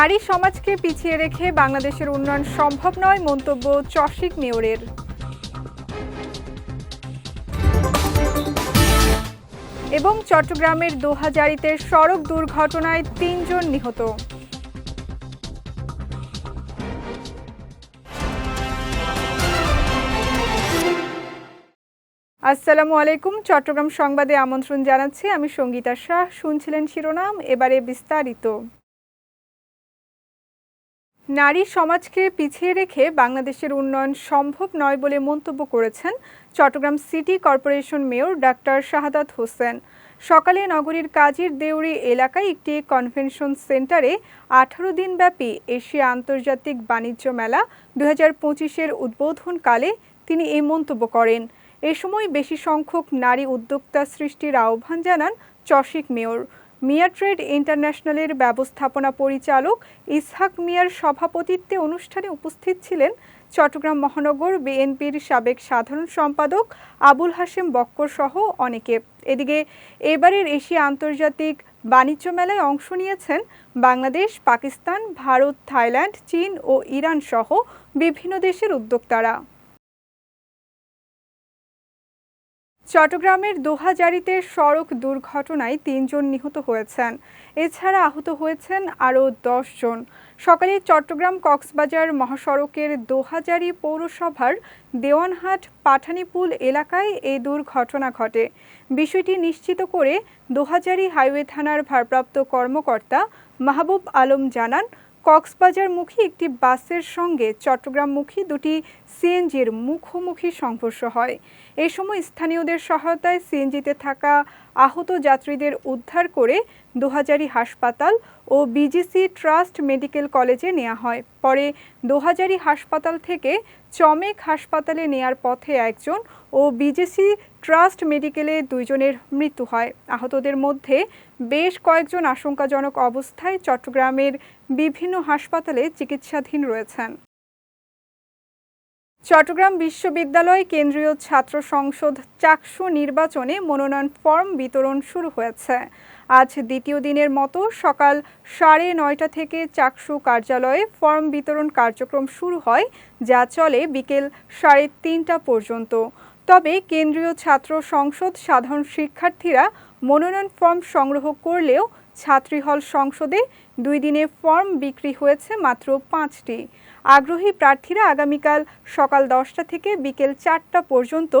নারী সমাজকে পিছিয়ে রেখে বাংলাদেশের উন্নয়ন সম্ভব নয়, মন্তব্য চশিক মেয়রের। এবং চট্টগ্রামের দোহাজারিতে সড়ক দুর্ঘটনায় তিনজন নিহত। আসসালামু আলাইকুম। চট্টগ্রাম সংবাদে আমন্ত্রণ জানাচ্ছি, আমি সঙ্গীতা শাহ। শুনছিলেন শিরোনাম, এবারে বিস্তারিত। নারী সমাজকে পিছিয়ে রেখে বাংলাদেশের উন্নয়ন সম্ভব নয় বলে মন্তব্য করেছেন Chattogram city corporation mayor doctor Shahadat Hossain. সকালে নগরীর কাজীর দেউরি এলাকায় একটি কনভেনশন সেন্টারে আঠারো দিনব্যাপী এশিয়া আন্তর্জাতিক বাণিজ্য মেলা দু হাজার পঁচিশের উদ্বোধনকালে তিনি এই মন্তব্য করেন। এ সময় বেশি সংখ্যক নারী উদ্যোক্তা সৃষ্টির আহ্বান জানান চশিক মেয়র। মিয়া ট্রেড ইন্টারন্যাশনালের ব্যবস্থাপনা পরিচালক ইসহাক মিয়ার সভাপতিত্বে অনুষ্ঠানে উপস্থিত ছিলেন চট্টগ্রাম মহানগর বিএনপির সাবেক সাধারণ সম্পাদক আবুল হাশেম বক্কর সহ অনেকে। এদিকে এবারের এশিয়া আন্তর্জাতিক বাণিজ্য মেলায় অংশ নিয়েছেন বাংলাদেশ, পাকিস্তান, ভারত, থাইল্যান্ড, চীন ও ইরান সহ বিভিন্ন দেশের উদ্যোক্তারা। চট্টগ্রামের দোহাজারিতে সড়ক দুর্ঘটনায় তিনজন নিহত হয়েছেন। এছাড়া আহত হয়েছেন আরও জন সকালে চট্টগ্রাম কক্সবাজার মহাসড়কের দোহাজারি পৌরসভার দেওয়ানহাট পাঠানিপুল এলাকায় এই দুর্ঘটনা ঘটে। বিষয়টি নিশ্চিত করে দোহাজারি হাইওয়ে থানার ভারপ্রাপ্ত কর্মকর্তা মাহবুব আলম জানান কক্সবাজারমুখী একটি বাসের সঙ্গে চট্টগ্রামমুখী দুটি সিএনজির মুখোমুখি সংঘর্ষ হয়। এ সময় স্থানীয়দের সহায়তায় সিএনজিতে থাকা আহত যাত্রীদের উদ্ধার করে দোহাজারি হাসপাতাল ও বিজিসি ট্রাস্ট মেডিকেল কলেজে নেওয়া হয়। পরে দোহাজারি হাসপাতাল থেকে চমেক হাসপাতালে নেয়ার পথে একজন ও বিজিসি ট্রাস্ট মেডিকেলে দুইজনের মৃত্যু হয়। আহতদের মধ্যে বেশ কয়েকজন আশঙ্কাজনক অবস্থায় চট্টগ্রামের বিভিন্ন হাসপাতালে চিকিৎসাধীন রয়েছেন। চট্টগ্রাম বিশ্ববিদ্যালয় কেন্দ্রীয় ছাত্র সংসদ চাকসু নির্বাচনে মনোনয়ন ফর্ম বিতরণ শুরু হয়েছে। আজ দ্বিতীয় দিনের মতো সকাল সাড়ে নয়টা থেকে চাকসু কার্যালয়ে ফর্ম বিতরণ কার্যক্রম শুরু হয়, যা চলে বিকেল সাড়ে তিনটা পর্যন্ত। তবে কেন্দ্রীয় ছাত্র সংসদ সাধারণ শিক্ষার্থীরা মনোনয়ন ফর্ম সংগ্রহ করলেও ছাত্রী হল সংসদে দুই দিনে ফর্ম বিক্রি হয়েছে মাত্র পাঁচটি। আগ্রহী প্রার্থীরা আগামীকাল সকাল দশটা থেকে বিকেল চারটা পর্যন্ত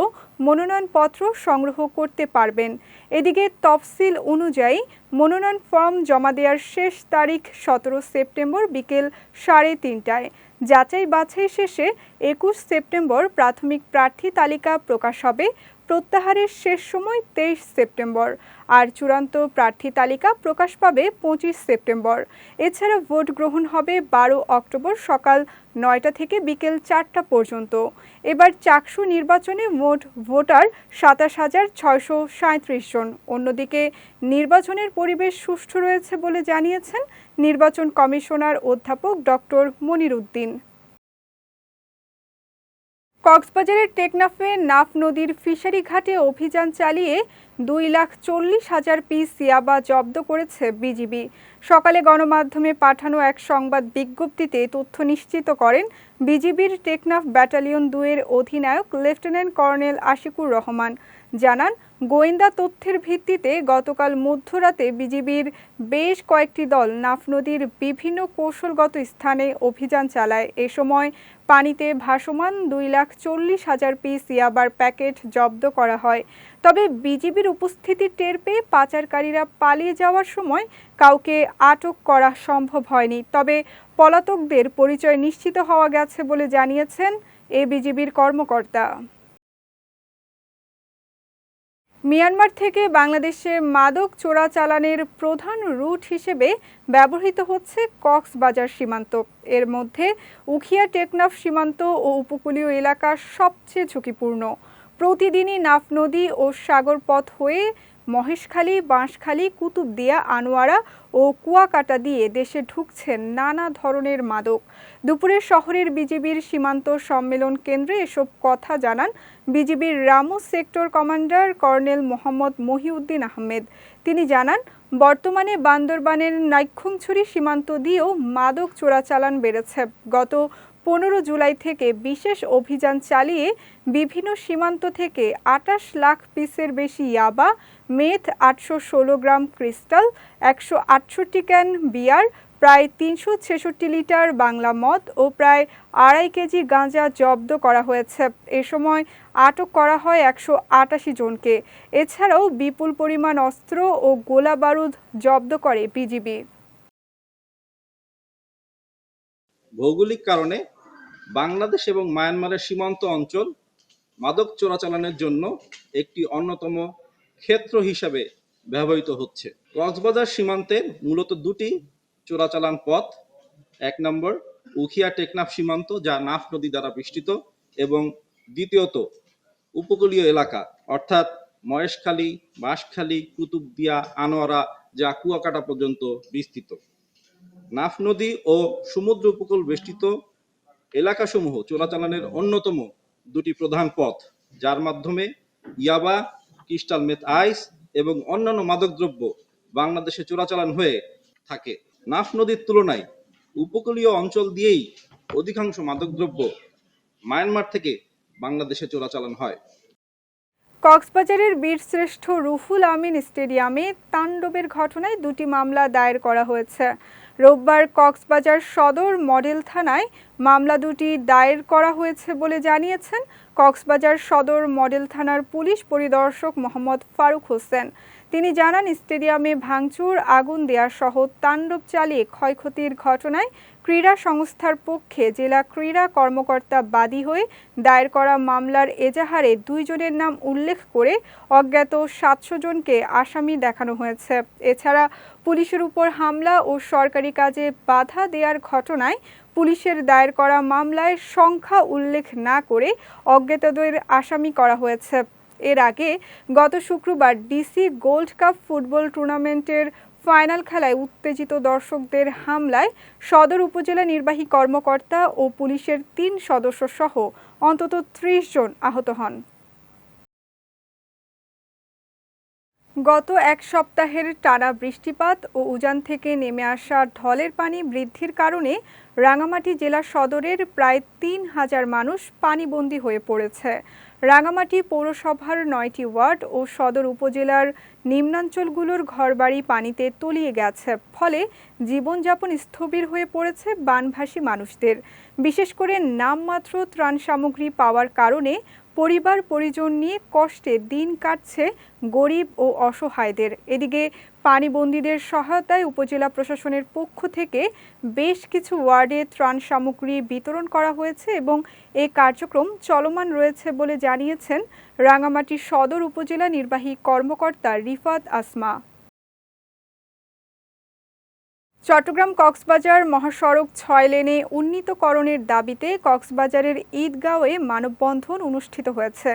মনোনয়নপত্র সংগ্রহ করতে পারবেন। এদিকে তফসিল অনুযায়ী মনোনয়ন ফর্ম জমা দেওয়ার শেষ তারিখ সতেরো সেপ্টেম্বর বিকেল সাড়ে তিনটায়। যাচাই বাছাই শেষে একুশ সেপ্টেম্বর প্রাথমিক প্রার্থী তালিকা প্রকাশ হবে। প্রত্যাহারের শেষ সময় তেইশ সেপ্টেম্বর। আর চূড়ান্ত প্রার্থী তালিকা প্রকাশ পাবে পঁচিশ সেপ্টেম্বর। এছাড়া ভোট গ্রহণ হবে বারো অক্টোবর সকাল নয়টা থেকে বিকেল চারটা পর্যন্ত। এবার চাকসু নির্বাচনে মোট ভোটার সাতাশ হাজার ছয়শো সাঁত্রিশ জন। অন্যদিকে নির্বাচনের পরিবেশ সুষ্ঠু রয়েছে বলে জানিয়েছেন নির্বাচন কমিশনার অধ্যাপক ডক্টর মনির উদ্দিন কক্সবাজারের টেকনাফে নাফ নদীর ফিশারি ঘাটে অভিযান চালিয়ে দুই লাখ চল্লিশ হাজার পিস ইয়াবা জব্দ করেছে বিজিবি। সকালে গণমাধ্যমে পাঠানো এক সংবাদ বিজ্ঞপ্তিতে তথ্য নিশ্চিত করেন বিজিবির টেকনাফ ব্যাটালিয়ন দুয়ের অধিনায়ক লেফটেন্যান্ট কর্নেল আশিকুর রহমান। জানান, গোয়েন্দা তথ্যের ভিত্তিতে গতকাল মধ্যরাতে বিজিবির বেশ কয়েকটি দল নাফ নদীর বিভিন্ন কৌশলগত স্থানে অভিযান চালায়। এ সময় পানিতে ভাসমান দুই লাখ চল্লিশ হাজার পিস ইয়াবার প্যাকেট জব্দ করা হয়। তবে বিজিবির উপস্থিতি টের পেয়ে পাচারকারীরা পালিয়ে যাওয়ার সময় কাউকে আটক করা সম্ভব হয়নি। তবে পলাতকদের পরিচয় নিশ্চিত হওয়া গেছে বলে জানিয়েছেন এ বিজিবির কর্মকর্তা। মিয়ানমার থেকে বাংলাদেশে মাদক চোরাচালানের প্রধান রুট হিসেবে ব্যবহৃত হচ্ছে কক্সবাজার সীমান্ত। এর মধ্যে উখিয়া টেকনাফ সীমান্ত ও উপকূলীয় এলাকা সবচেয়ে ঝুঁকিপূর্ণ। প্রতিদিনই নাফ নদী ও সাগর পথ হয়ে মহেশখালী, বাঁশখালী, কুতুবদিয়া, আনোয়ারা ও কুয়াকাটা দিয়ে দেশে ঢুকছেন নানা ধরনের মাদক। দুপুরে শহরের বিজিবির সীমান্ত সম্মেলন কেন্দ্রে এসব কথা জানান বিজিবির Ramu sector commander colonel Mohammad Mohiuddin Ahmed. তিনি জানান, বর্তমানে বান্দরবানের নাইক্ষংছড়ি সীমান্ত দিয়েও মাদক চোরাচালান বেড়েছে। গত পনেরো জুলাই থেকে বিশেষ অভিযান চালিয়ে বিভিন্ন সীমান্ত থেকে আটাশ লাখ পিসের বেশি ইয়াবা মেথ আটশো ষোলো গ্রাম ক্রিস্টাল, একশো আটষট্টি ক্যান বিয়ার, প্রায় তিনশো ছেষট্টি লিটার বাংলা মদ ও প্রায় আড়াই কেজি গাঁজা জব্দ করা হয়েছে। এ সময় আটক করা হয় একশো আটাশি জনকে। এছাড়াও বিপুল পরিমাণ অস্ত্র ও গোলা বারুদ জব্দ করে বিজিবি। ভৌগোলিক কারণে বাংলাদেশ এবং মায়ানমারের সীমান্ত অঞ্চল মাদক চোরাচালানের জন্য একটি অন্যতম ক্ষেত্র হিসাবে ব্যবহৃত হচ্ছে। কক্সবাজার সীমান্তে মূলত দুটি চোরাচালান পথ, এক নম্বর উখিয়া টেকনাফ সীমান্ত, যা নাফ নদী দ্বারা বেষ্টিত, এবং দ্বিতীয়ত উপকূলীয় এলাকা, অর্থাৎ মহেশখালী, বাঁশখালী, কুতুবদিয়া, আনোয়ারা, যা কুয়াকাটা পর্যন্ত বিস্তৃত। নাফ নদী ও সমুদ্র উপকূল বেষ্টিত এলাকাসমূহ চোরাচালানের অন্যতম দুটি প্রধান পথ, যার মাধ্যমে ইয়াবা ক্রিস্টাল মেথ আইস এবং অন্যান্য মাদকদ্রব্য বাংলাদেশে চোরাচালান হয়ে থাকে। নাফ নদীর তুলনায় উপকূলীয় অঞ্চল দিয়েই অধিকাংশ মাদকদ্রব্য মায়ানমার থেকে বাংলাদেশে চোরাচালান হয়। কক্সবাজারের বীরশ্রেষ্ঠ রুহুল আমিন স্টেডিয়ামে তাণ্ডবের ঘটনায় দুটি মামলা দায়ের করা হয়েছে। রোববার কক্সবাজার সদর মডেল থানায় মামলা দুটি দায়ের করা হয়েছে বলে জানিয়েছেন কক্সবাজার সদর মডেল থানার পুলিশ পরিদর্শক মোহাম্মদ ফারুক হোসেন। তিনি জানান, স্টেডিয়ামে ভাঙচুর, আগুন দেয়া সহ তাণ্ডব চালিয়ে ক্ষয়ক্ষতির ঘটনায় ক্রীড়া সংস্থার পক্ষে জেলা ক্রীড়া কর্মকর্তা বাদী হয়ে দায়ের করা মামলার এজাহারে দুইজনের নাম উল্লেখ করে অজ্ঞাত সাতশো জনকে আসামি দেখানো হয়েছে। এছাড়া পুলিশের উপর হামলা ও সরকারি কাজে বাধা দেওয়ার ঘটনায় পুলিশের দায়ের করা মামলায় সংখ্যা উল্লেখ না করে অজ্ঞাতদের আসামি করা হয়েছে। এর আগে গত শুক্রবার ডিসি গোল্ড কাপ ফুটবল টুর্নামেন্টের ফাইনাল খেলায় উত্তেজিত দর্শকদের হামলায় সদর উপজেলা নির্বাহী কর্মকর্তা ও পুলিশের তিন সদস্য সহ অন্তত ত্রিশ জন আহত হন। গত এক সপ্তাহের টানা বৃষ্টিপাত ও উজান থেকে নেমে আসা ঢলের পানি বৃদ্ধির কারণে রাঙামাটি জেলা সদরের প্রায় তিন হাজার মানুষ পানিবন্দী হয়ে পড়েছে। রাঙামাটি পৌরসভার নয়টি ওয়ার্ড ও সদর উপজেলার নিম্নাঞ্চলগুলোর ঘরবাড়ি পানিতে তলিয়ে গেছে, ফলে জীবনযাপন স্থবির হয়ে পড়েছে বানভাসী মানুষদের। বিশেষ করে নামমাত্র ত্রাণ সামগ্রী পাওয়ার কারণে পরিবার, পরিজন নিয়ে কষ্টে দিন কাটছে গরিব ও অসহায়দের। এদিকে পানিবন্দীদের সহায়তায় উপজেলা প্রশাসনের পক্ষ থেকে বেশ কিছু ওয়ার্ডে ত্রাণ সামগ্রী বিতরণ করা হয়েছে এবং এই কার্যক্রম চলমান রয়েছে বলে জানিয়েছেন রাঙামাটি সদর উপজেলা নির্বাহী কর্মকর্তা রিফাত আসমা। চট্টগ্রাম কক্সবাজার মহাসড়ক ছয় লেনে উন্নীতকরণের দাবিতে কক্সবাজারের ঈদগাঁওয়ে মানববন্ধন অনুষ্ঠিত হয়েছে।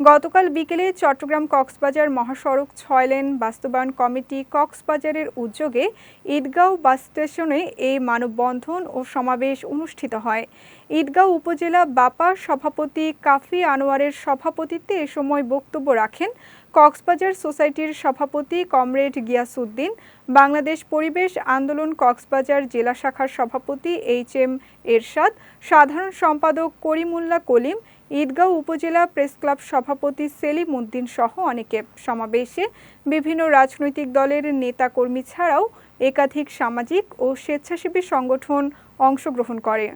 গতকাল বিকেলে চট্টগ্রাম কক্সবাজার মহাসড়ক ছয় লেন বাস্তবায়ন কমিটি কক্সবাজারের উদ্যোগে ঈদগাঁও বাস স্টেশনে এই মানববন্ধন ও সমাবেশ অনুষ্ঠিত হয়। ঈদগাঁও উপজেলা বাপা সভাপতি কাফি আনোয়ারের সভাপতিত্বে এ সময় বক্তব্য রাখেন কক্সবাজার সোসাইটির সভাপতি কমরেড গিয়াসউদ্দিন, বাংলাদেশ পরিবেশ আন্দোলন কক্সবাজার জেলা শাখার সভাপতি এইচ এম এরশাদ, সাধারণ সম্পাদক করিমুল্লা কলিম, ঈদগাঁও উপজেলা প্রেস ক্লাব সভাপতি সেলিম উদ্দিন সহ অনেকে। সমাবেশে বিভিন্ন রাজনৈতিক দলের নেতাকর্মী ছাড়াও একাধিক সামাজিক ও স্বেচ্ছাসেবী সংগঠন অংশগ্রহণ করে।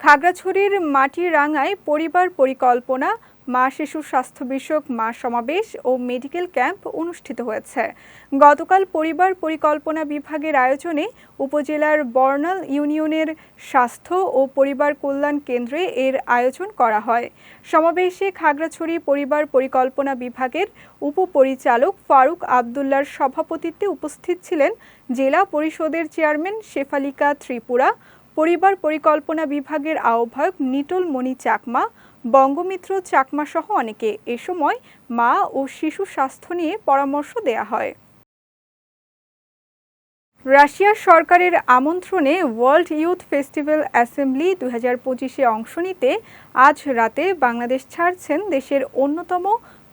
খাগড়াছড়ির মাটিরাঙ্গায় পরিবার পরিকল্পনা মা শিশু স্বাস্থ্য বিষয়ক মা সমাবেশ ও মেডিকেল ক্যাম্প অনুষ্ঠিত হয়েছে। গতকাল পরিবার পরিকল্পনা বিভাগের আয়োজনে উপজেলার বর্ণাল ইউনিয়নের স্বাস্থ্য ও পরিবার কল্যাণ কেন্দ্রে এর আয়োজন করা হয়। সমাবেশে খাগড়াছড়ি পরিবার পরিকল্পনা বিভাগের উপপরিচালক ফারুক আবদুল্লার সভাপতিত্বে উপস্থিত ছিলেন জেলা পরিষদের চেয়ারম্যান শেফালিকা ত্রিপুরা পরিবার পরিকল্পনা বিভাগের আহ্বায়ক নিটল মণি চাকমা, বঙ্গমিত্র চাকমা সহ অনেকে এ সময় মা ও শিশু স্বাস্থ্য নিয়ে পরামর্শ দেয়া হয়। রাশিয়ার সরকারের আমন্ত্রণে ওয়ার্ল্ড ইউথ ফেস্টিভ্যাল অ্যাসেম্বলি দু হাজার পঁচিশে অংশ নিতে আজ রাতে বাংলাদেশ ছাড়ছেন দেশের অন্যতম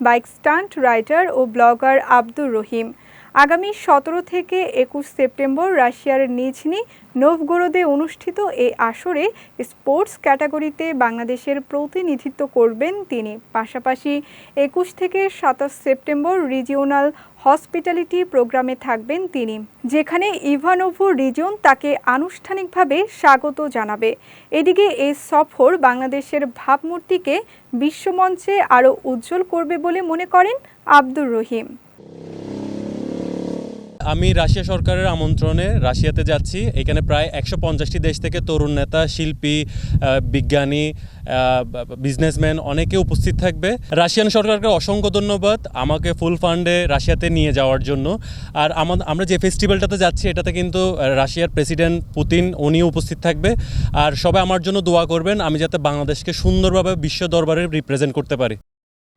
বাইক স্টান্ট রাইডার ও ব্লগার আব্দুর রহিম। আগামী সতেরো থেকে একুশ সেপ্টেম্বর রাশিয়ার নিজনি নোভগোরোদে অনুষ্ঠিত এই আসরে স্পোর্টস ক্যাটাগরিতে বাংলাদেশের প্রতিনিধিত্ব করবেন তিনি। পাশাপাশি একুশ থেকে সাতাশ সেপ্টেম্বর রিজিওনাল হসপিটালিটি প্রোগ্রামে থাকবেন তিনি, যেখানে ইভানোভো রিজন তাকে আনুষ্ঠানিকভাবে স্বাগত জানাবে। এদিকে এই সফর বাংলাদেশের ভাবমূর্তিকে বিশ্বমঞ্চে আরও উজ্জ্বল করবে বলে মনে করেন আব্দুর রহিম। আমি রাশিয়া সরকারের আমন্ত্রণে রাশিয়াতে যাচ্ছি। এখানে প্রায় একশো পঞ্চাশটি দেশ থেকে তরুণ নেতা, শিল্পী বিজ্ঞানী বিজনেসম্যান অনেকে উপস্থিত থাকবে। রাশিয়ান সরকারকে অসংখ্য ধন্যবাদ আমাকে ফুল ফান্ডে রাশিয়াতে নিয়ে যাওয়ার জন্য। আর আমরা যে ফেস্টিভ্যালটাতে যাচ্ছি, এটাতে কিন্তু রাশিয়ার প্রেসিডেন্ট পুতিন, উনিও উপস্থিত থাকবে। আর সবাই আমার জন্য দোয়া করবেন, আমি যাতে বাংলাদেশকে সুন্দরভাবে বিশ্ব দরবারে রিপ্রেজেন্ট করতে পারি।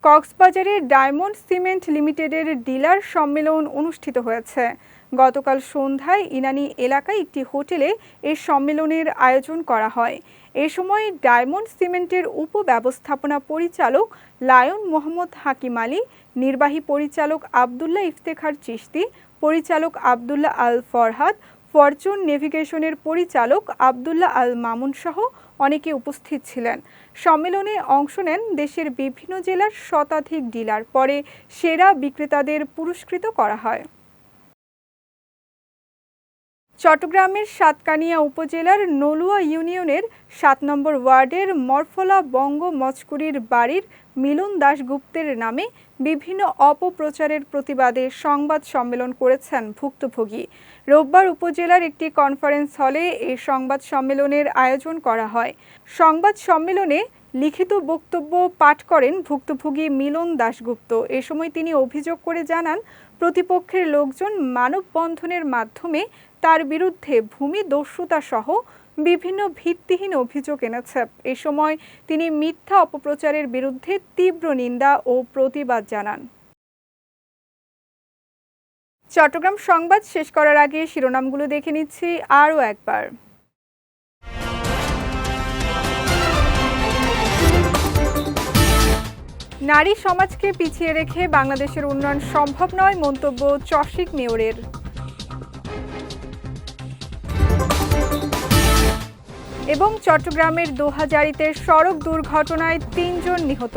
কক্সবাজারে ডায়মন্ড সিমেন্ট লিমিটেডের ডিলার সম্মেলন অনুষ্ঠিত হয়েছে। গতকাল সন্ধ্যায় ইনানি এলাকায় একটি হোটেলে এই সম্মেলনের আয়োজন করা হয়। এ সময় ডায়মন্ড সিমেন্টের উপব্যবস্থাপনা পরিচালক লায়ন মোহাম্মদ হাকিম আলী, নির্বাহী পরিচালক আবদুল্লাহ ইফতেখার চিশতি, পরিচালক আবদুল্লাহ আল ফরহাদ, ফরচুন নেভিগেশনের পরিচালক আবদুল্লাহ আল মামুন সহ অনেকে উপস্থিত ছিলেন। সম্মেলনে অংশ নেন দেশের বিভিন্ন জেলার শতাধিক ডিলার। পরে সেরা বিক্রেতাদের পুরস্কৃত করা হয়। চট্টগ্রামের সাতকানিয়া উপজেলার নলুয়া ইউনিয়নের সাত নম্বর ওয়ার্ডের মরফলা বঙ্গ মচকুরির বাড়ির মিলন দাশগুপ্তের নামে বিভিন্ন অপপ্রচারের প্রতিবাদে সংবাদ সম্মেলন করেছেন ভুক্তভোগী। রোববার উপজেলার একটি কনফারেন্স হলে এই সংবাদ সম্মেলনের আয়োজন করা হয়। সংবাদ সম্মেলনে লিখিত বক্তব্য পাঠ করেন ভুক্তভোগী মিলন দাশগুপ্ত। এ সময় তিনি অভিযোগ করে জানান, প্রতিপক্ষের লোকজন মানববন্ধনের মাধ্যমে তার বিরুদ্ধে ভূমি দস্যুতা সহ বিভিন্ন ভিত্তিহীন অভিযোগ এনেছে। এ সময় তিনি মিথ্যা অপপ্রচারের বিরুদ্ধে তীব্র নিন্দা ও প্রতিবাদ জানান। চট্টগ্রাম সংবাদ শেষ করার আগে শিরোনামগুলো দেখে নিচ্ছি আরও একবার। নারী সমাজকে পিছিয়ে রেখে বাংলাদেশের উন্নয়ন সম্ভব নয়, মন্তব্য চশিক মেয়রের। এবং চট্টগ্রামের দোহাজারিতে সড়ক দুর্ঘটনায় তিনজন নিহত।